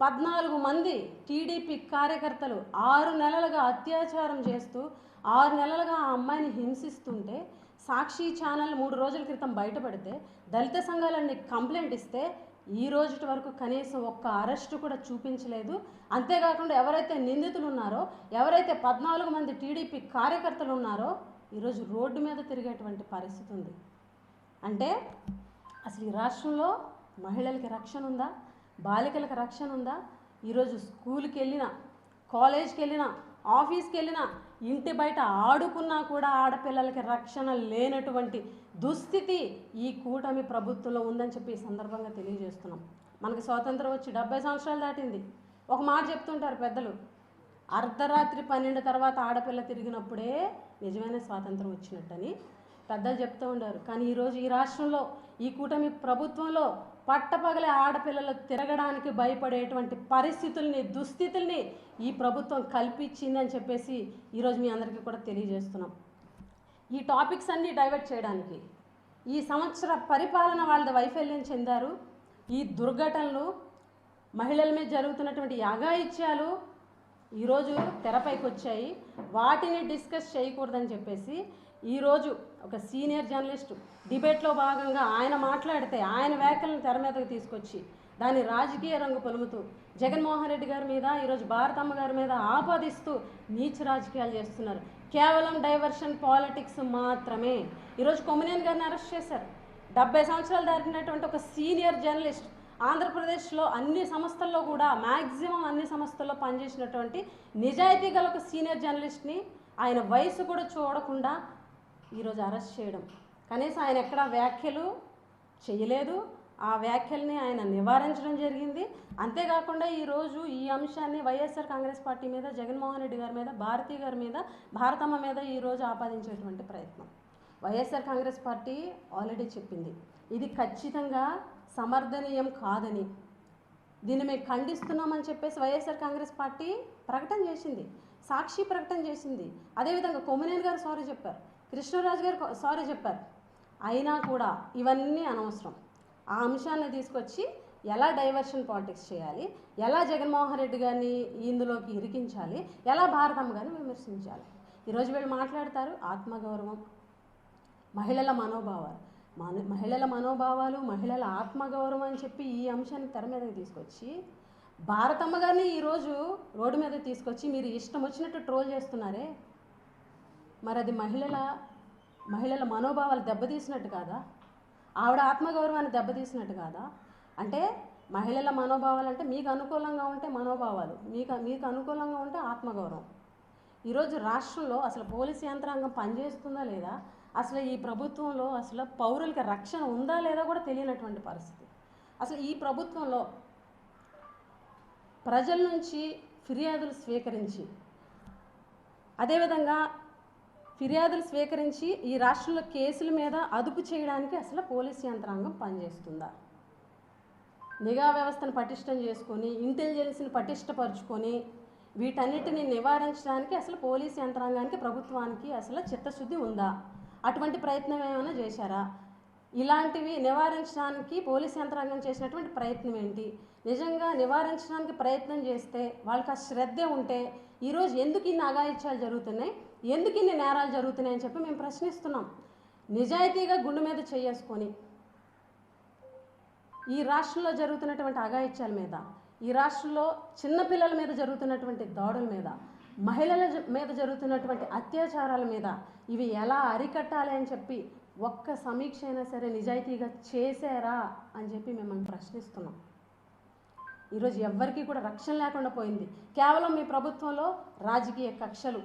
పద్నాలుగు మంది టీడీపీ కార్యకర్తలు ఆరు నెలలుగా అత్యాచారం చేస్తూ ఆరు నెలలుగా ఆ అమ్మాయిని హింసిస్తుంటే సాక్షి ఛానల్ మూడు రోజుల క్రితం బయటపడితే దళిత సంఘాలన్నీ కంప్లైంట్ ఇస్తే ఈ రోజుటి వరకు కనీసం ఒక్క అరెస్టు కూడా చూపించలేదు. అంతేకాకుండా ఎవరైతే నిందితులు ఉన్నారో ఎవరైతే పద్నాలుగు మంది టీడీపీ కార్యకర్తలు ఉన్నారో ఈరోజు రోడ్డు మీద తిరిగేటువంటి పరిస్థితి ఉంది అంటే అసలు ఈ రాష్ట్రంలో మహిళలకి రక్షణ ఉందా? బాలికలకు రక్షణ ఉందా? ఈరోజు స్కూల్కి వెళ్ళినా కాలేజ్కి వెళ్ళినా ఆఫీస్కి వెళ్ళినా ఇంటి బయట ఆడుకున్నా కూడా ఆడపిల్లలకి రక్షణ లేనటువంటి దుస్థితి ఈ కూటమి ప్రభుత్వంలో ఉందని చెప్పి ఈ సందర్భంగా తెలియజేస్తున్నాం. మనకి స్వాతంత్రం వచ్చి డెబ్బై సంవత్సరాలు దాటింది. ఒక మాట చెప్తుంటారు పెద్దలు అర్ధరాత్రి పన్నెండు తర్వాత ఆడపిల్ల తిరిగినప్పుడే నిజమైన స్వాతంత్రం వచ్చినట్టని పెద్దలు చెప్తూ ఉండారు కానీ ఈరోజు ఈ రాష్ట్రంలో ఈ కూటమి ప్రభుత్వంలో పట్టపగలే ఆడపిల్లలు తిరగడానికి భయపడేటువంటి పరిస్థితుల్ని దుస్థితుల్ని ఈ ప్రభుత్వం కల్పించిందని చెప్పేసి ఈరోజు మీ అందరికీ కూడా తెలియజేస్తున్నాం. ఈ టాపిక్స్ అన్నీ డైవర్ట్ చేయడానికి ఈ సంవత్సర పరిపాలన వాళ్ళ వైఫల్యం చెందారు. ఈ దుర్ఘటనలు మహిళల మీద జరుగుతున్నటువంటి యాగాయిత్యాలు ఈరోజు తెరపైకి వచ్చాయి. వాటిని డిస్కస్ చేయకూడదని చెప్పేసి ఈరోజు ఒక సీనియర్ జర్నలిస్ట్ డిబేట్లో భాగంగా ఆయన మాట్లాడితే ఆయన వ్యాఖ్యలను తెర మీదకి తీసుకొచ్చి దాన్ని రాజకీయ రంగు పొలుముతూ జగన్మోహన్ రెడ్డి గారి మీద ఈరోజు భారతమ్మ గారి మీద ఆపాదిస్తూ నీచ రాజకీయాలు చేస్తున్నారు. కేవలం డైవర్షన్ పాలిటిక్స్ మాత్రమే. ఈరోజు కొమ్మినేని గారిని అరెస్ట్ చేశారు. డెబ్బై సంవత్సరాలు దాటినటువంటి ఒక సీనియర్ జర్నలిస్ట్ ఆంధ్రప్రదేశ్లో అన్ని సంస్థల్లో కూడా మ్యాక్సిమం అన్ని సంస్థల్లో పనిచేసినటువంటి నిజాయితీ గల ఒక సీనియర్ జర్నలిస్ట్ని ఆయన వయసు కూడా చూడకుండా ఈరోజు అరెస్ట్ చేయడం. కనీసం ఆయన ఎక్కడ వ్యాఖ్యలు చేయలేదు. ఆ వ్యాఖ్యల్ని ఆయన నివారించడం జరిగింది. అంతేకాకుండా ఈరోజు ఈ అంశాన్ని వైఎస్ఆర్ కాంగ్రెస్ పార్టీ మీద జగన్మోహన్ రెడ్డి గారి మీద భారతీ గారి మీద భారతమ్మ మీద ఈరోజు ఆపాదించేటువంటి ప్రయత్నం. వైఎస్ఆర్ కాంగ్రెస్ పార్టీ ఆల్రెడీ చెప్పింది. ఇది ఖచ్చితంగా సమర్థనీయం కాదని. దీన్ని మేము ఖండిస్తున్నామని చెప్పేసి వైఎస్ఆర్ కాంగ్రెస్ పార్టీ ప్రకటన చేసింది. సాక్షి ప్రకటన చేసింది. అదేవిధంగా కొమ్మినేని గారు సారీ చెప్పారు. కృష్ణరాజు గారు సారీ చెప్పారు. అయినా కూడా ఇవన్నీ అనవసరం. ఆ అంశాన్ని తీసుకొచ్చి ఎలా డైవర్షన్ పాలిటిక్స్ చేయాలి? ఎలా జగన్మోహన్ రెడ్డి గారిని ఇందులోకి ఇరికించాలి? ఎలా భారతమ్మ గారిని విమర్శించాలి? ఈరోజు వీళ్ళు మాట్లాడతారు ఆత్మగౌరవం మహిళల మనోభావాలు. మన మహిళల మనోభావాలు మహిళల ఆత్మగౌరవం అని చెప్పి ఈ అంశాన్ని తెర మీదకి తీసుకొచ్చి భారతమ్మ గారిని ఈరోజు రోడ్డు మీద తీసుకొచ్చి మీరు ఇష్టం వచ్చినట్టు ట్రోల్ చేస్తున్నారే? మరి అది మహిళల మహిళల మనోభావాలు దెబ్బతీసినట్టు కాదా? ఆవిడ ఆత్మగౌరవాన్ని దెబ్బతీసినట్టు కాదా? అంటే మహిళల మనోభావాలు అంటే మీకు అనుకూలంగా ఉంటే మనోభావాలు మీకు మీకు అనుకూలంగా ఉంటే ఆత్మగౌరవం. ఈరోజు రాష్ట్రంలో అసలు పోలీస్ యంత్రాంగం పనిచేస్తుందా లేదా? అసలు ఈ ప్రభుత్వంలో అసలు పౌరులకి రక్షణ ఉందా లేదా కూడా తెలియనటువంటి పరిస్థితి. అసలు ఈ ప్రభుత్వంలో ప్రజల నుంచి ఫిర్యాదులు స్వీకరించి అదేవిధంగా ఫిర్యాదులు స్వీకరించి ఈ రాష్ట్రంలో కేసుల మీద అదుపు చేయడానికి అసలు పోలీస్ యంత్రాంగం పనిచేస్తుందా? నిఘా వ్యవస్థను పటిష్టం చేసుకొని ఇంటెలిజెన్స్ని పటిష్టపరుచుకొని వీటన్నిటిని నివారించడానికి అసలు పోలీస్ యంత్రాంగానికి ప్రభుత్వానికి అసలు చిత్తశుద్ధి ఉందా? అటువంటి ప్రయత్నం ఏమైనా చేశారా? ఇలాంటివి నివారించడానికి పోలీస్ యంత్రాంగం చేసినటువంటి ప్రయత్నం ఏంటి? నిజంగా నివారించడానికి ప్రయత్నం చేస్తే వాళ్ళకి ఆ శ్రద్ధే ఉంటే ఈరోజు ఎందుకు ఇన్ని అగాయిత్యాలు జరుగుతున్నాయి? ఎందుకు ఇన్ని నేరాలు జరుగుతున్నాయి అని చెప్పి మేము ప్రశ్నిస్తున్నాం. నిజాయితీగా గుండె మీద చేసుకొని ఈ రాష్ట్రంలో జరుగుతున్నటువంటి అగాయిత్యాల మీద ఈ రాష్ట్రంలో చిన్నపిల్లల మీద జరుగుతున్నటువంటి దాడుల మీద మహిళల జ- మీద జరుగుతున్నటువంటి అత్యాచారాల మీద ఇవి ఎలా అరికట్టాలి అని చెప్పి ఒక్క సమీక్ష అయినా సరే నిజాయితీగా చేశారా అని చెప్పి మిమ్మల్ని ప్రశ్నిస్తున్నాం. ఈరోజు ఎవ్వరికీ కూడా రక్షణ లేకుండా పోయింది. కేవలం మీ ప్రభుత్వంలో రాజకీయ కక్షలు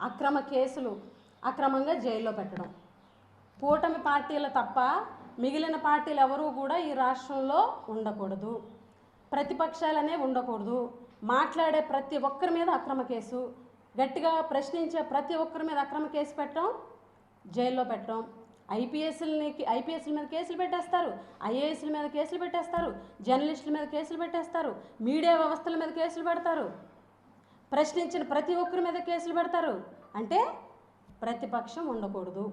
అక్రమ కేసులు అక్రమంగా జైల్లో పెట్టడం. కూటమి పార్టీలు తప్ప మిగిలిన పార్టీలు ఎవరూ కూడా ఈ రాష్ట్రంలో ఉండకూడదు. ప్రతిపక్షాలనే ఉండకూడదు. మాట్లాడే ప్రతి ఒక్కరి మీద అక్రమ కేసు గట్టిగా ప్రశ్నించే ప్రతి ఒక్కరి మీద అక్రమ కేసు పెట్టడం జైల్లో పెట్టడం. ఐపీఎస్ని ఐపీఎస్ల మీద కేసులు పెట్టేస్తారు ఐఏఎస్ల మీద కేసులు పెట్టేస్తారు జర్నలిస్టుల మీద కేసులు పెట్టేస్తారు మీడియా వ్యవస్థల మీద కేసులు పెడతారు. ప్రశ్నించిన ప్రతి ఒక్కరి మీద కేసులు పెడతారు. అంటే ప్రతిపక్షం ఉండకూడదు.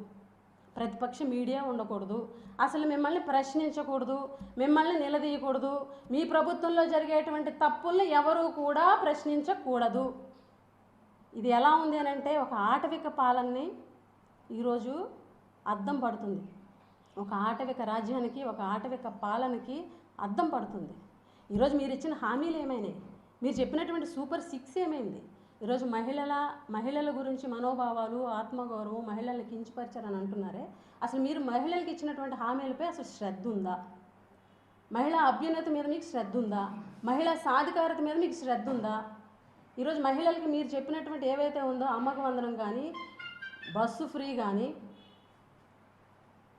ప్రతిపక్ష మీడియా ఉండకూడదు. అసలు మిమ్మల్ని ప్రశ్నించకూడదు. మిమ్మల్ని నిలదీయకూడదు. మీ ప్రభుత్వంలో జరిగేటువంటి తప్పుల్ని ఎవరూ కూడా ప్రశ్నించకూడదు. ఇది ఎలా ఉంది అని అంటే ఒక ఆటవిక పాలనని ఈరోజు అద్దం పడుతుంది. ఒక ఆటవిక రాజ్యానికి ఒక ఆటవిక పాలనకి అద్దం పడుతుంది. ఈరోజు మీరు ఇచ్చిన హామీలు ఏమైనాయి? మీరు చెప్పినటువంటి సూపర్ సిక్స్ ఏమైంది? ఈరోజు మహిళల మహిళల గురించి మనోభావాలు ఆత్మగౌరవం మహిళల్ని కించపరిచారని అంటున్నారే. అసలు మీరు మహిళలకు ఇచ్చినటువంటి హామీలపై అసలు శ్రద్ధ ఉందా మహిళా అభ్యున్నతి మీద మీకు శ్రద్ధ ఉందా మహిళా సాధికారత మీద మీకు శ్రద్ధ ఉందా ఈరోజు మహిళలకి మీరు చెప్పినటువంటి ఏవైతే ఉందో అమ్మక వందనం కానీ బస్సు ఫ్రీ కానీ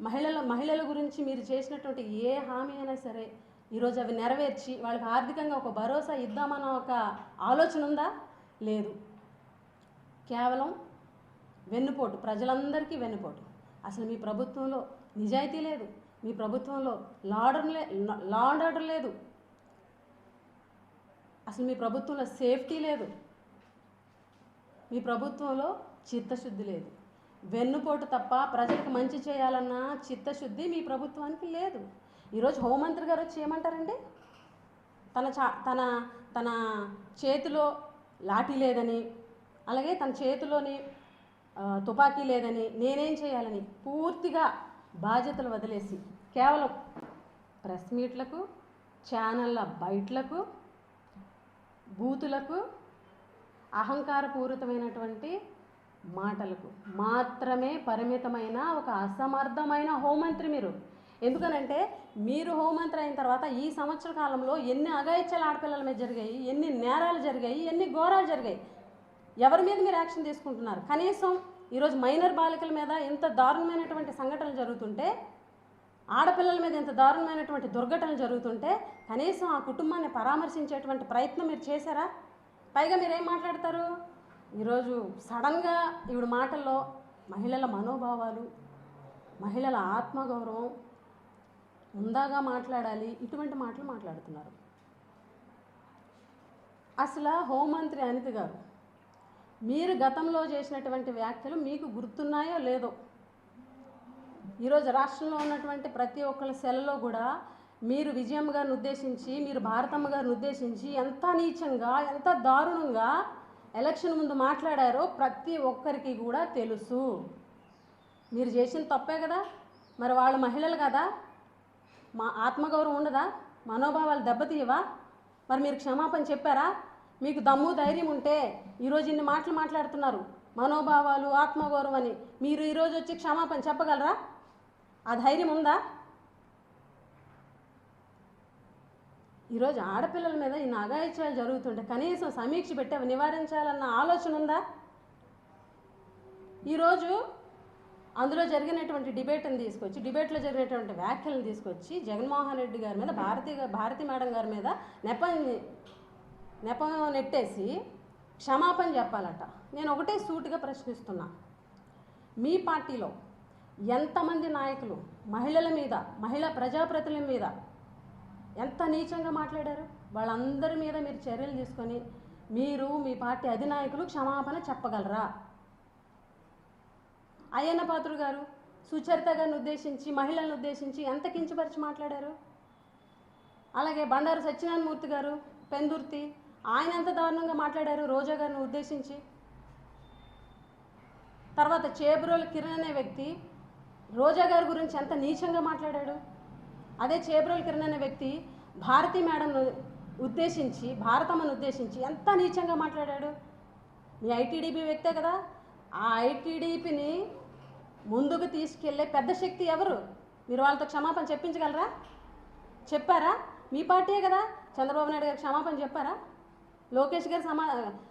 మహిళల మహిళల గురించి మీరు చేసినటువంటి ఏ హామీ అయినా సరే ఈరోజు అవి నెరవేర్చి వాళ్ళకి ఆర్థికంగా ఒక భరోసా ఇద్దామన్న ఒక ఆలోచన ఉందా? లేదు. కేవలం వెన్నుపోటు ప్రజలందరికీ వెన్నుపోటు. అసలు మీ ప్రభుత్వంలో నిజాయితీ లేదు. మీ ప్రభుత్వంలో లాడర్ లే లా అండ్ ఆర్డర్ లేదు. అసలు మీ ప్రభుత్వంలో సేఫ్టీ లేదు. మీ ప్రభుత్వంలో చిత్తశుద్ధి లేదు. వెన్నుపోటు తప్ప ప్రజలకు మంచి చేయాలన్న చిత్తశుద్ధి మీ ప్రభుత్వానికి లేదు. ఈరోజు హోంమంత్రి గారు వచ్చి ఏమంటారండి? తన చా తన తన చేతిలో లాఠీ లేదని అలాగే తన చేతిలోని తుపాకీ లేదని నేనేం చేయాలని పూర్తిగా బాధ్యతలు వదిలేసి కేవలం ప్రెస్ మీట్లకు ఛానళ్ళ బయట్లకు బూతులకు అహంకారపూరితమైనటువంటి మాటలకు మాత్రమే పరిమితమైన ఒక అసమర్థమైన హోంమంత్రి మీరు. ఎందుకనంటే మీరు హోంమంత్రి అయిన తర్వాత ఈ సంవత్సర కాలంలో ఎన్ని అఘాయిత్యాలు ఆడపిల్లల మీద జరిగాయి ఎన్ని నేరాలు జరిగాయి ఎన్ని ఘోరాలు జరిగాయి ఎవరి మీద మీరు యాక్షన్ తీసుకుంటున్నారు? కనీసం ఈరోజు మైనర్ బాలికల మీద ఇంత దారుణమైనటువంటి సంఘటనలు జరుగుతుంటే ఆడపిల్లల మీద ఇంత దారుణమైనటువంటి దుర్ఘటనలు జరుగుతుంటే కనీసం ఆ కుటుంబాన్ని పరామర్శించేటువంటి ప్రయత్నం మీరు చేశారా? పైగా మీరేం మాట్లాడతారు? ఈరోజు సడన్గా ఈవిడ మాటల్లో మహిళల మనోభావాలు మహిళల ఆత్మగౌరవం ఉందాగా మాట్లాడాలి ఇటువంటి మాటలు మాట్లాడుతున్నారు. అసలు హోంమంత్రి అనిత గారు మీరు గతంలో చేసినటువంటి వ్యాఖ్యలు మీకు గుర్తున్నాయో లేదో? ఈరోజు రాష్ట్రంలో ఉన్నటువంటి ప్రతి ఒక్కరి సెలలో కూడా మీరు విజయమ్మ గారిని ఉద్దేశించి మీరు భారతమ్మ గారిని ఉద్దేశించి ఎంత నీచంగా ఎంత దారుణంగా ఎలక్షన్ ముందు మాట్లాడారో ప్రతి ఒక్కరికి కూడా తెలుసు. మీరు చేసిన తప్పే కదా? మరి వాళ్ళు మహిళలు కదా? మా ఆత్మగౌరవం ఉండదా? మనోభావాలు దెబ్బతీయవా? మరి మీరు క్షమాపణ చెప్పారా? మీకు దమ్ము ధైర్యం ఉంటే ఈరోజు ఇన్ని మాటలు మాట్లాడుతున్నారు. మనోభావాలు ఆత్మగౌరవం అని మీరు ఈరోజు వచ్చి క్షమాపణ చెప్పగలరా? ఆ ధైర్యం ఉందా? ఈరోజు ఆడపిల్లల మీద ఈ నాగాయిత్యాలు జరుగుతుంటే కనీసం సమీక్ష పెట్టి అవి నివారించాలన్న ఆలోచన ఉందా? ఈరోజు అందులో జరిగినటువంటి డిబేట్ని తీసుకొచ్చి డిబేట్లో జరిగినటువంటి వ్యాఖ్యలను తీసుకొచ్చి జగన్మోహన్ రెడ్డి గారి మీద భారతి భారతి మేడం గారి మీద నెపం నెపం నెట్టేసి క్షమాపణ చెప్పాలట. నేను ఒకటే సూటిగా ప్రశ్నిస్తున్నా. మీ పార్టీలో ఎంతమంది నాయకులు మహిళల మీద మహిళా ప్రజాప్రతినిధుల మీద ఎంత నీచంగా మాట్లాడారు? వాళ్ళందరి మీద మీరు చర్యలు తీసుకొని మీరు మీ పార్టీ అధినాయకులు క్షమాపణ చెప్పగలరా? అయ్యన్న పాత్రుడు గారు సుచరిత గారిని ఉద్దేశించి మహిళలను ఉద్దేశించి ఎంత కించపరిచి మాట్లాడారు? అలాగే బండారు సత్యనారాయణమూర్తి గారు పెందుర్తి ఆయన ఎంత దారుణంగా మాట్లాడారు రోజా గారిని ఉద్దేశించి? తర్వాత చేబ్రోల్ కిరణ్ అనే వ్యక్తి రోజా గారి గురించి ఎంత నీచంగా మాట్లాడాడు? అదే చేబ్రోల్ కిరణ్ అనే వ్యక్తి భారతి మేడంను ఉద్దేశించి భారతమ్మను ఉద్దేశించి ఎంత నీచంగా మాట్లాడాడు? మీ ఐటీడీపీ వ్యక్తే కదా. ఆ ఐటీడీపీని ముందుకు తీసుకెళ్ళే పెద్ద శక్తి ఎవరు? మీరు వాళ్ళతో క్షమాపణ చెప్పించగలరా? చెప్పారా? మీ పార్టీయే కదా? చంద్రబాబు నాయుడు గారు క్షమాపణ చెప్పారా? లోకేష్ గారు సమా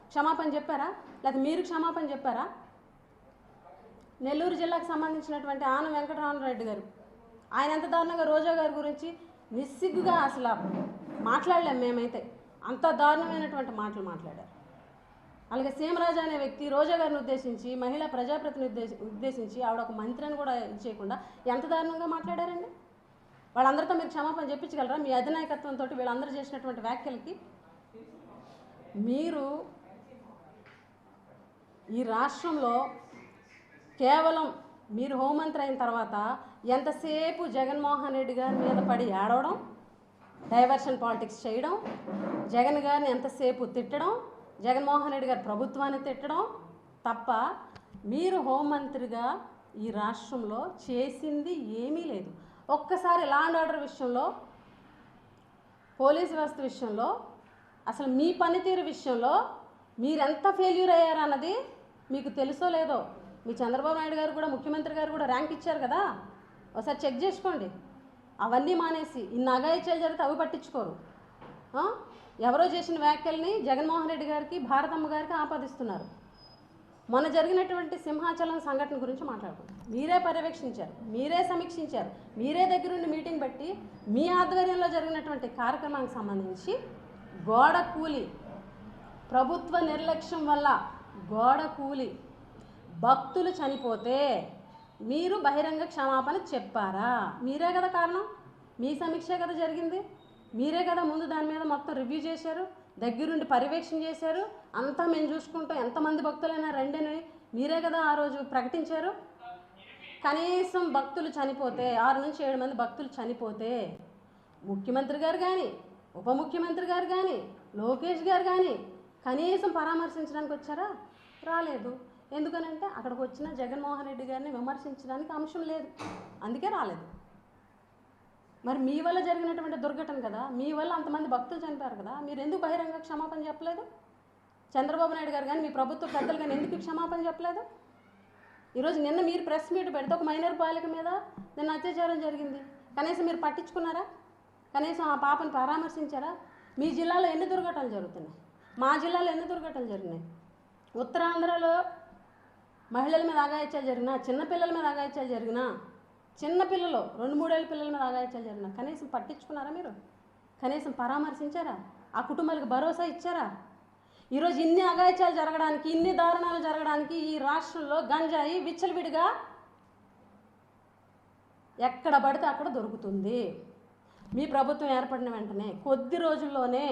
క్షమాపణ చెప్పారా? లేకపోతే మీరు క్షమాపణ చెప్పారా? నెల్లూరు జిల్లాకు సంబంధించినటువంటి ఆన వెంకటరామరెడ్డి గారు. ఆయన ఎంత దారుణంగా రోజా గారి గురించి నిస్సిగ్గుగా అసలు మాట్లాడలేం మేమైతే. అంత దారుణమైనటువంటి మాటలు మాట్లాడారు. అలాగే సీమరాజు అనే వ్యక్తి రోజా గారిని ఉద్దేశించి మహిళా ప్రజాప్రతిని ఉద్దేశి ఉద్దేశించి ఆవిడ ఒక మంత్రిని కూడా చేయకుండా ఎంత దారుణంగా మాట్లాడారండి? వాళ్ళందరితో మీరు క్షమాపణ చెప్పించగలరా మీ అధినాయకత్వంతో వీళ్ళందరూ చేసినటువంటి వ్యాఖ్యలకి? మీరు ఈ రాష్ట్రంలో కేవలం మీరు హోంమంత్రి అయిన తర్వాత ఎంతసేపు జగన్మోహన్ రెడ్డి గారి మీద పడి ఏడవడం డైవర్షన్ పాలిటిక్స్ చేయడం జగన్ గారిని ఎంతసేపు తిట్టడం జగన్మోహన్ రెడ్డి గారు ప్రభుత్వాన్ని తిట్టడం తప్ప మీరు హోంమంత్రిగా ఈ రాష్ట్రంలో చేసింది ఏమీ లేదు. ఒక్కసారి లా అండ్ ఆర్డర్ విషయంలో పోలీస్ వ్యవస్థ విషయంలో అసలు మీ పనితీరు విషయంలో మీరెంత ఫెయిల్యూర్ అయ్యారన్నది మీకు తెలుసో లేదో? మీ చంద్రబాబు నాయుడు గారు కూడా ముఖ్యమంత్రి గారు కూడా ర్యాంక్ ఇచ్చారు కదా? ఒకసారి చెక్ చేసుకోండి. అవన్నీ మానేసి ఇన్ని అగాయిత్యాలు జరిగితే అవి పట్టించుకోరు. ఎవరో చేసిన వ్యాఖ్యల్ని జగన్మోహన్ రెడ్డి గారికి భారతమ్మ గారికి ఆపాదిస్తున్నారు. మొన్న జరిగినటువంటి సింహాచలం సంఘటన గురించి మాట్లాడుకుందాం. మీరే పర్యవేక్షించారు మీరే సమీక్షించారు మీరే దగ్గరుండి మీటింగ్ బట్టి మీ ఆధ్వర్యంలో జరిగినటువంటి కార్యక్రమానికి సంబంధించి గోడ కూలి ప్రభుత్వ నిర్లక్ష్యం వల్ల గోడ కూలి భక్తులు చనిపోతే మీరు బహిరంగ క్షమాపణ చెప్పారా? మీరే కదా కారణం? మీ సమీక్షే కదా జరిగింది? మీరే కదా ముందు దాని మీద మొత్తం రివ్యూ చేశారు దగ్గరుండి పర్యవేక్షణ చేశారు అంతా మేము చూసుకుంటాం ఎంతమంది భక్తులైనా రండిని మీరే కదా ఆ రోజు ప్రకటించారు. కనీసం భక్తులు చనిపోతే ఆరు నుంచి ఏడు మంది భక్తులు చనిపోతే ముఖ్యమంత్రి గారు కానీ ఉప ముఖ్యమంత్రి గారు కానీ లోకేష్ గారు కానీ కనీసం పరామర్శించడానికి వచ్చారా? రాలేదు. ఎందుకనంటే అక్కడికి వచ్చిన జగన్మోహన్ రెడ్డి గారిని విమర్శించడానికి అంశం లేదు. అందుకే రాలేదు. మరి మీ వల్ల జరిగినటువంటి దుర్ఘటన కదా మీ వల్ల అంతమంది భక్తులు చనిపోయారు కదా మీరు ఎందుకు బహిరంగ క్షమాపణ చెప్పలేదు? చంద్రబాబు నాయుడు గారు కానీ మీ ప్రభుత్వ పెద్దలు కానీ ఎందుకు క్షమాపణ చెప్పలేదు? ఈరోజు నిన్న మీరు ప్రెస్ మీట్ పెడితే ఒక మైనర్ బాలిక మీద నిన్న అత్యాచారం జరిగింది. కనీసం మీరు పట్టించుకున్నారా? కనీసం ఆ పాపని పరామర్శించారా? మీ జిల్లాలో ఎన్ని దుర్ఘటనలు జరుగుతున్నాయి? మా జిల్లాలో ఎన్ని దుర్ఘటనలు జరిగినాయి? ఉత్తరాంధ్రలో మహిళల మీద అగాయిత్యాలు జరిగినా చిన్నపిల్లల మీద అగాయిత్యాలు జరిగినా చిన్న పిల్లలు రెండు మూడేళ్ళ పిల్లల మీద అగాయిత్యాలు జరిగినా కనీసం పట్టించుకున్నారా మీరు? కనీసం పరామర్శించారా? ఆ కుటుంబాలకు భరోసా ఇచ్చారా? ఈరోజు ఇన్ని అగాయిత్యాలు జరగడానికి ఇన్ని దారుణాలు జరగడానికి ఈ రాష్ట్రంలో గంజాయి విచ్చలవిడిగా ఎక్కడ పడితే అక్కడ దొరుకుతుంది. మీ ప్రభుత్వం ఏర్పడిన వెంటనే కొద్ది రోజుల్లోనే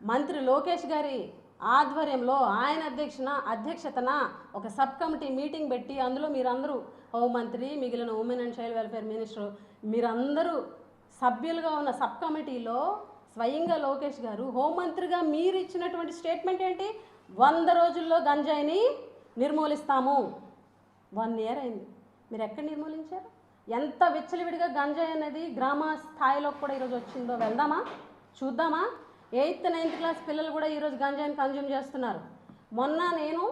మంత్రి లోకేష్ గారి ఆధ్వర్యంలో ఆయన అధ్యక్షన అధ్యక్షతన ఒక సబ్ కమిటీ మీటింగ్ పెట్టి అందులో మీరందరూ హోంమంత్రి మిగిలిన women and child welfare minister మీరందరూ సభ్యులుగా ఉన్న సబ్ కమిటీలో స్వయంగా లోకేష్ గారు హోంమంత్రిగా మీరు ఇచ్చినటువంటి స్టేట్మెంట్ ఏంటి? వంద రోజుల్లో గంజాయిని నిర్మూలిస్తాము. వన్ ఇయర్ అయింది. మీరు ఎక్కడ నిర్మూలించారు? ఎంత విచ్చలవిడిగా గంజాయి అనేది గ్రామ స్థాయిలో కూడా ఈరోజు వచ్చిందో వెళ్దామా? చూద్దామా? ఎయిత్ నైన్త్ క్లాస్ పిల్లలు కూడా ఈరోజు గంజాయిని కన్జ్యూమ్ చేస్తున్నారు. మొన్న నేను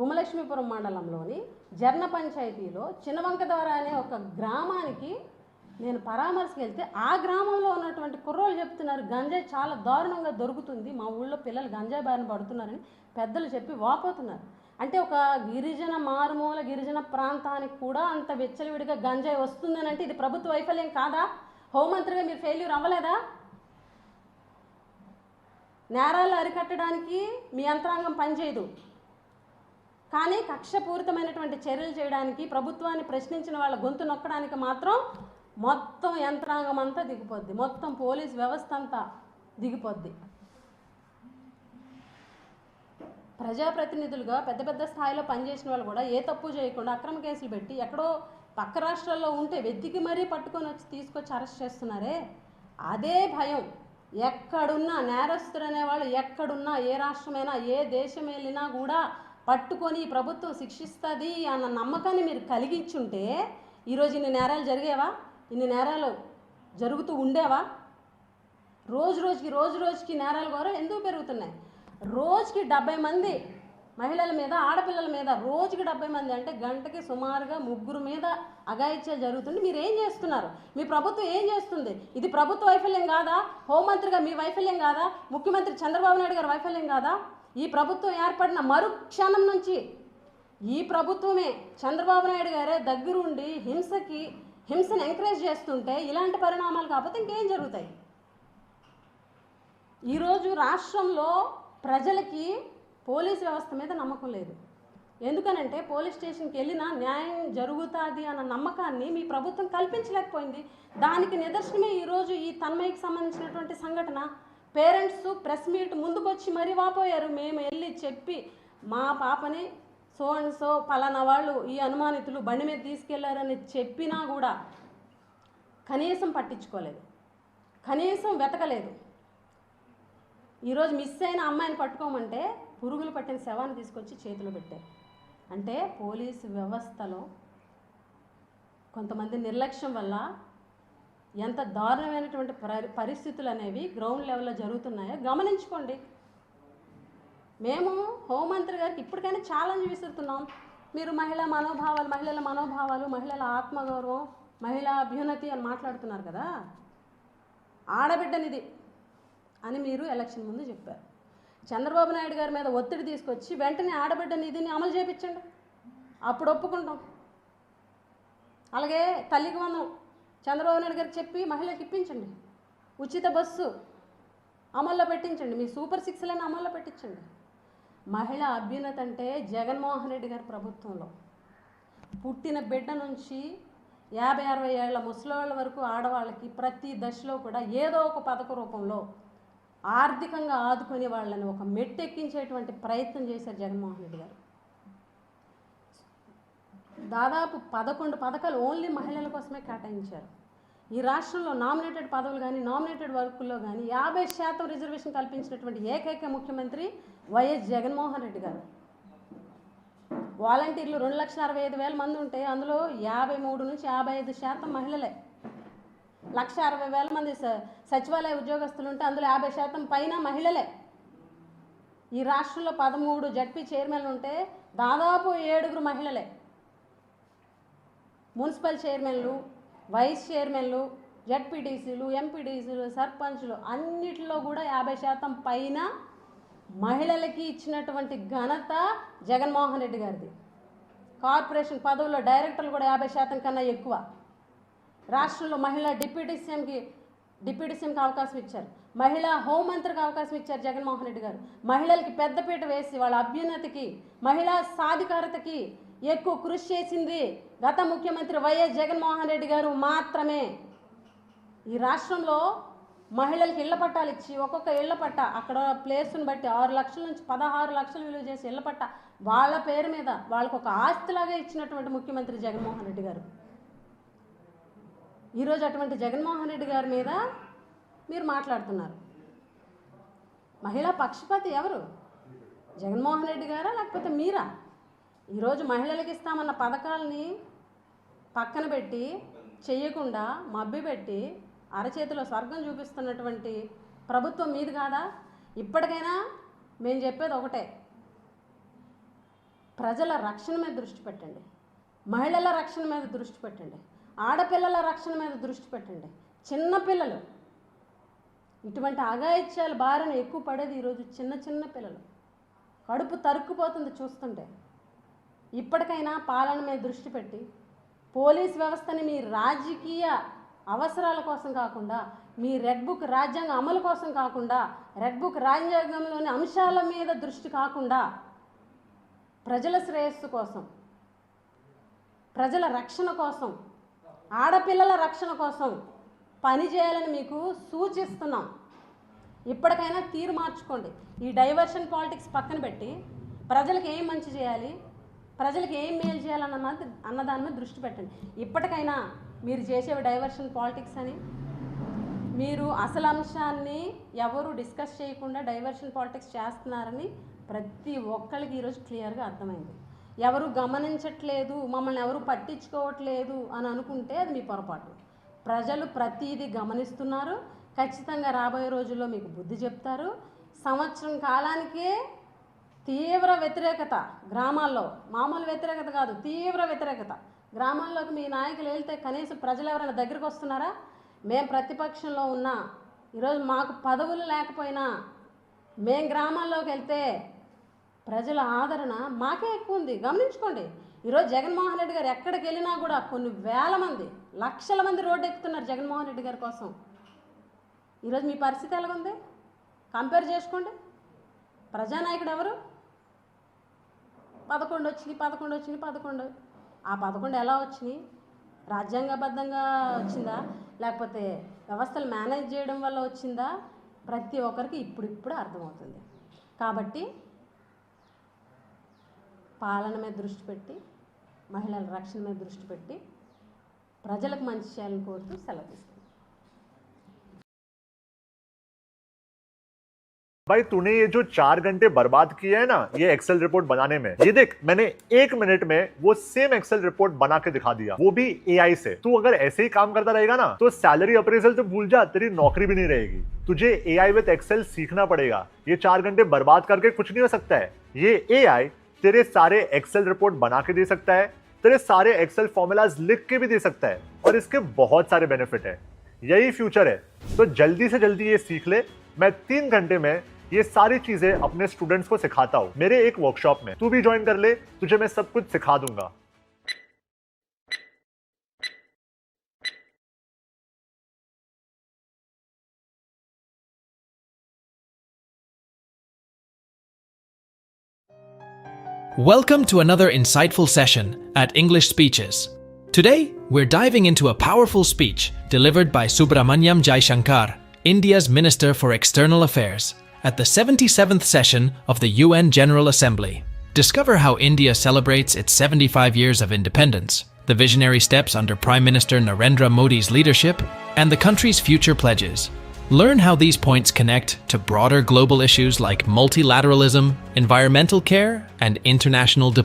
గుమలక్ష్మీపురం మండలంలోని జర్న పంచాయతీలో చిన్నవంక ద్వారా అనే ఒక గ్రామానికి నేను పరామర్శకు వెళ్తే ఆ గ్రామంలో ఉన్నటువంటి కుర్రోళ్ళు చెప్తున్నారు గంజాయి చాలా దారుణంగా దొరుకుతుంది మా ఊళ్ళో పిల్లలు గంజాయి బారిన పడుతున్నారని పెద్దలు చెప్పి వాపోతున్నారు. అంటే ఒక గిరిజన మారుమూల గిరిజన ప్రాంతానికి కూడా అంత విచ్చలవిడిగా గంజాయి వస్తుందని అంటే ఇది ప్రభుత్వ వైఫల్యం కాదా? హోంమంత్రిగా మీరు ఫెయిల్యూర్ అవ్వలేదా? నేరాలు అరికట్టడానికి మీ యంత్రాంగం పనిచేయదు. కానీ కక్షపూరితమైనటువంటి చర్యలు చేయడానికి ప్రభుత్వాన్ని ప్రశ్నించిన వాళ్ళ గొంతు నొక్కడానికి మాత్రం మొత్తం యంత్రాంగం అంతా దిగిపోద్ది. మొత్తం పోలీస్ వ్యవస్థ అంతా దిగిపోద్ది. ప్రజాప్రతినిధులుగా పెద్ద పెద్ద స్థాయిలో పనిచేసిన వాళ్ళు కూడా ఏ తప్పు చేయకుండా అక్రమ కేసులు పెట్టి ఎక్కడో పక్క రాష్ట్రాల్లో ఉంటే వెతికి మరీ పట్టుకొని వచ్చి తీసుకొచ్చి అరెస్ట్ చేస్తున్నారే? అదే భయం. ఎక్కడున్నా నేరస్తులు అనేవాళ్ళు ఎక్కడున్నా ఏ రాష్ట్రమైనా ఏ దేశం వెళ్ళినా కూడా పట్టుకొని ప్రభుత్వం శిక్షిస్తుంది అన్న నమ్మకాన్ని మీరు కలిగించుంటే ఈరోజు ఇన్ని నేరాలు జరిగేవా? ఇన్ని నేరాలు జరుగుతూ ఉండేవా? రోజు రోజుకి రోజు రోజుకి నేరాలు కూడా ఎందుకు పెరుగుతున్నాయి? రోజుకి డెబ్బై మంది మహిళల మీద ఆడపిల్లల మీద రోజుకి డెబ్బై మంది అంటే గంటకి సుమారుగా ముగ్గురు మీద అఘాయిత్యాలు జరుగుతుంది మీరు ఏం చేస్తున్నారు? మీ ప్రభుత్వం ఏం చేస్తుంది? ఇది ప్రభుత్వ వైఫల్యం కాదా? హోంమంత్రిగా మీ వైఫల్యం కాదా? ముఖ్యమంత్రి చంద్రబాబు నాయుడు గారి వైఫల్యం కాదా? ఈ ప్రభుత్వం ఏర్పడిన మరుక్షణం నుంచి ఈ ప్రభుత్వమే చంద్రబాబు నాయుడు గారే దగ్గరుండి హింసకి హింసను ఎంకరేజ్ చేస్తుంటే ఇలాంటి పరిణామాలు కాకపోతే ఇంకేం జరుగుతాయి? ఈరోజు రాష్ట్రంలో ప్రజలకి పోలీస్ వ్యవస్థ మీద నమ్మకం లేదు. ఎందుకనంటే పోలీస్ స్టేషన్కి వెళ్ళినా న్యాయం జరుగుతుంది అన్న నమ్మకాన్ని మీ ప్రభుత్వం కల్పించలేకపోయింది. దానికి నిదర్శనమే ఈరోజు ఈ తన్మయ్యకి సంబంధించినటువంటి సంఘటన. పేరెంట్స్ ప్రెస్ మీట్ ముందుకొచ్చి మరీ వాపోయారు. మేము వెళ్ళి చెప్పి మా పాపని సో అండ్ సో పలానా వాళ్ళు ఈ అనుమానితులు బండి మీద తీసుకెళ్ళారని చెప్పినా కూడా కనీసం పట్టించుకోలేదు. కనీసం వెతకలేదు. ఈరోజు మిస్ అయిన అమ్మాయిని పట్టుకోమంటే పురుగులు పట్టిన శవాన్ని తీసుకొచ్చి చేతిలో పెట్టారు. అంటే పోలీసు వ్యవస్థలో కొంతమంది నిర్లక్ష్యం వల్ల ఎంత దారుణమైనటువంటి పరి పరిస్థితులు అనేవి గ్రౌండ్ లెవెల్లో జరుగుతున్నాయో గమనించుకోండి. మేము హోంమంత్రి గారికి ఇప్పటికైనా ఛాలెంజ్ విసురుతున్నాం. మీరు మహిళా మనోభావాలు మహిళల మనోభావాలు మహిళల ఆత్మగౌరవం మహిళా అభ్యున్నతి అని మాట్లాడుతున్నారు కదా. ఆడబిడ్డనిది అని మీరు ఎలక్షన్ ముందు చెప్పారు. చంద్రబాబు నాయుడు గారి మీద ఒత్తిడి తీసుకొచ్చి వెంటనే ఆడబిడ్డ నిధిని అమలు చేయించండి అప్పుడు ఒప్పుకుంటాం. అలాగే తల్లికి వందం చంద్రబాబు నాయుడు గారికి చెప్పి మహిళలకు ఇప్పించండి. ఉచిత బస్సు అమల్లో పెట్టించండి. మీ సూపర్ సిక్స్లను అమల్లో పెట్టించండి. మహిళ అభ్యున్నత అంటే జగన్మోహన్ రెడ్డి గారి ప్రభుత్వంలో. పుట్టిన బిడ్డ నుంచి యాభై అరవై ఏళ్ళ ముసలోళ్ళ వరకు ఆడవాళ్ళకి ప్రతి దశలో కూడా ఏదో ఒక పథక రూపంలో ఆర్థికంగా ఆదుకునే వాళ్ళని ఒక మెట్టెక్కించేటువంటి ప్రయత్నం చేశారు జగన్మోహన్ రెడ్డి గారు. దాదాపు పదకొండు పథకాలు ఓన్లీ మహిళల కోసమే కేటాయించారు. ఈ రాష్ట్రంలో నామినేటెడ్ పదవులు కానీ నామినేటెడ్ వర్కుల్లో కానీ యాభై శాతం రిజర్వేషన్ కల్పించినటువంటి ఏకైక ముఖ్యమంత్రి వైఎస్ జగన్మోహన్ రెడ్డి గారు. వాలంటీర్లు రెండు లక్షల అరవై ఐదు వేల మంది ఉంటే అందులో యాభై మూడు నుంచి యాభై ఐదు శాతం మహిళలే. లక్ష అరవై వేల మంది స- సచివాలయ ఉద్యోగస్తులు ఉంటే అందులో యాభై శాతం పైన మహిళలే. ఈ రాష్ట్రంలో పదమూడు జడ్పీ చైర్మన్లు ఉంటే దాదాపు ఏడుగురు మహిళలే. మున్సిపల్ చైర్మన్లు వైస్ చైర్మన్లు జడ్పీటీసీలు ఎంపీటీసీలు సర్పంచ్లు అన్నిటిలో కూడా యాభై శాతం పైన మహిళలకి ఇచ్చినటువంటి ఘనత జగన్మోహన్ రెడ్డి గారిది. కార్పొరేషన్ పదవుల్లో డైరెక్టర్లు కూడా యాభై శాతం కన్నా ఎక్కువ. రాష్ట్రంలో మహిళా డిప్యూటీ సీఎంకి డిప్యూటీ సీఎంకి అవకాశం ఇచ్చారు. మహిళా హోంమంత్రికి అవకాశం ఇచ్చారు జగన్మోహన్ రెడ్డి గారు. మహిళలకి పెద్దపీట వేసి వాళ్ళ అభ్యున్నతికి మహిళా సాధికారతకి ఎక్కువ కృషి చేసింది గత ముఖ్యమంత్రి వైఎస్ జగన్మోహన్ రెడ్డి గారు మాత్రమే. ఈ రాష్ట్రంలో మహిళలకి ఇళ్ళ పట్టాలు ఇచ్చి ఒక్కొక్క ఇళ్ళ పట్ట అక్కడ ప్లేస్ని బట్టి ఆరు లక్షల నుంచి పదహారు లక్షలు విలువ చేసి ఇళ్ళ పట్ట వాళ్ళ పేరు మీద వాళ్ళకు ఒక ఆస్తిలాగా ఇచ్చినటువంటి ముఖ్యమంత్రి జగన్మోహన్ రెడ్డి గారు. ఈరోజు అటువంటి జగన్మోహన్ రెడ్డి గారి మీద మీరు మాట్లాడుతున్నారు. మహిళా పక్షపాతి ఎవరు? జగన్మోహన్ రెడ్డి గారా లేకపోతే మీరా? ఈరోజు మహిళలకు ఇస్తామన్న పథకాలని పక్కన పెట్టి చేయకుండా మబ్బి పెట్టి అరచేతిలో స్వర్గం చూపిస్తున్నటువంటి ప్రభుత్వం మీది కాదా? ఇప్పటికైనా మేము చెప్పేది ఒకటే. ప్రజల రక్షణ మీద దృష్టి పెట్టండి. మహిళల రక్షణ మీద దృష్టి పెట్టండి. ఆడపిల్లల రక్షణ మీద దృష్టి పెట్టండి. చిన్నపిల్లలు ఇటువంటి అఘాయిత్యాలు బారిన ఎక్కువ పడేది ఈరోజు చిన్న చిన్న పిల్లలు. కడుపు తరుక్కుపోతుంది చూస్తుంటే. ఇప్పటికైనా పాలన మీద దృష్టి పెట్టి పోలీస్ వ్యవస్థని మీ రాజకీయ అవసరాల కోసం కాకుండా మీ రెడ్ బుక్ రాజ్యాంగ అమలు కోసం కాకుండా రెడ్ బుక్ రాజ్యాంగంలోని అంశాల మీద దృష్టి కాకుండా ప్రజల శ్రేయస్సు కోసం ప్రజల రక్షణ కోసం ఆడపిల్లల రక్షణ కోసం పని చేయాలని మీకు సూచిస్తున్నాం. ఇప్పటికైనా తీరు మార్చుకోండి. ఈ డైవర్షన్ పాలిటిక్స్ పక్కన పెట్టి ప్రజలకు ఏం మంచి చేయాలి ప్రజలకు ఏం మేలు చేయాలన్న మాది- అన్న దాని మీద దృష్టి పెట్టండి. ఇప్పటికైనా మీరు చేసేవి డైవర్షన్ పాలిటిక్స్ అని. మీరు అసలు అంశాన్ని ఎవరు డిస్కస్ చేయకుండా డైవర్షన్ పాలిటిక్స్ చేస్తున్నారని ప్రతి ఒక్కరికి ఈరోజు క్లియర్గా అర్థమైంది. ఎవరు గమనించట్లేదు మమ్మల్ని ఎవరు పట్టించుకోవట్లేదు అని అనుకుంటే అది మీ పొరపాటు. ప్రజలు ప్రతిదీ గమనిస్తున్నారు. ఖచ్చితంగా రాబోయే రోజుల్లో మీకు బుద్ధి చెప్తారు. సంవత్సరం కాలానికే తీవ్ర వ్యతిరేకత గ్రామాల్లో. మామూలు వ్యతిరేకత కాదు తీవ్ర వ్యతిరేకత. గ్రామాల్లోకి మీ నాయకులు వెళ్తే కనీసం ప్రజలు ఎవరైనా దగ్గరికి వస్తున్నారా? మేము ప్రతిపక్షంలో ఉన్నా. ఈరోజు మాకు పదవులు లేకపోయినా మేము గ్రామాల్లోకి వెళ్తే ప్రజల ఆదరణ మాకే ఎక్కువ ఉంది. గమనించుకోండి. ఈరోజు జగన్మోహన్ రెడ్డి గారు ఎక్కడికి వెళ్ళినా కూడా కొన్ని వేల మంది లక్షల మంది రోడ్డు ఎక్కుతున్నారు జగన్మోహన్ రెడ్డి గారి కోసం. ఈరోజు మీ పరిస్థితి ఎలాగుంది? కంపేర్ చేసుకోండి. ప్రజానాయకుడు ఎవరు? పదకొండు వచ్చినాయి పదకొండు వచ్చినాయి పదకొండు. ఆ పదకొండు ఎలా వచ్చినాయి? రాజ్యాంగబద్ధంగా వచ్చిందా? లేకపోతే వ్యవస్థలు మేనేజ్ చేయడం వల్ల వచ్చిందా? ప్రతి ఒక్కరికి ఇప్పుడిప్పుడు అర్థమవుతుంది. కాబట్టి పాలన మీద దృష్టి పెట్టి మహిళల రక్షణ మీద దృష్టి పెట్టి ప్రజలకు మంచి చేయాలని కోరుతూ సెలవు తీసుకుంటాం भाई तूने ये जो चार घंटे बर्बाद किए हैं ना ये एक्सेल रिपोर्ट बनाने में ये देख मैंने एक मिनट में वो सेम एक्सेल रिपोर्ट बना के दिखा दिया वो भी एआई से तू अगर ऐसे ही काम करता रहेगा ना तो सैलरी अप्रेजल तो भूल जा तेरी नौकरी भी नहीं रहेगी तुझे एआई विद एक्सेल सीखना पड़ेगा ये चार घंटे बर्बाद करके कुछ नहीं हो सकता है ये एआई तेरे सारे एक्सेल रिपोर्ट बना के दे सकता है, तेरे सारे एक्सेल फॉर्मूलाज लिख के भी दे सकता है, और इसके बहुत सारे बेनिफिट है। यही फ्यूचर है। तो जल्दी से जल्दी ये सीख ले। मैं तीन घंटे में ये सारी चीज़ें अपने स्टूडेंट्स को सिखाता हूँ। मेरे एक वर्कशॉप में। तू भी ज्वाइन कर ले। तुझे मैं सब कुछ सिखा दूँगा। Welcome to another insightful session at English Speeches. Today, we're diving into a powerful speech delivered by Subramanyam Jaishankar, India's Minister for External Affairs, at the 77th session of the UN General Assembly. Discover how India celebrates its 75 years of independence, the visionary steps under Prime Minister Narendra Modi's leadership, and the country's future pledges. Learn how these points connect to broader global issues like multilateralism, environmental care, and international diplomacy.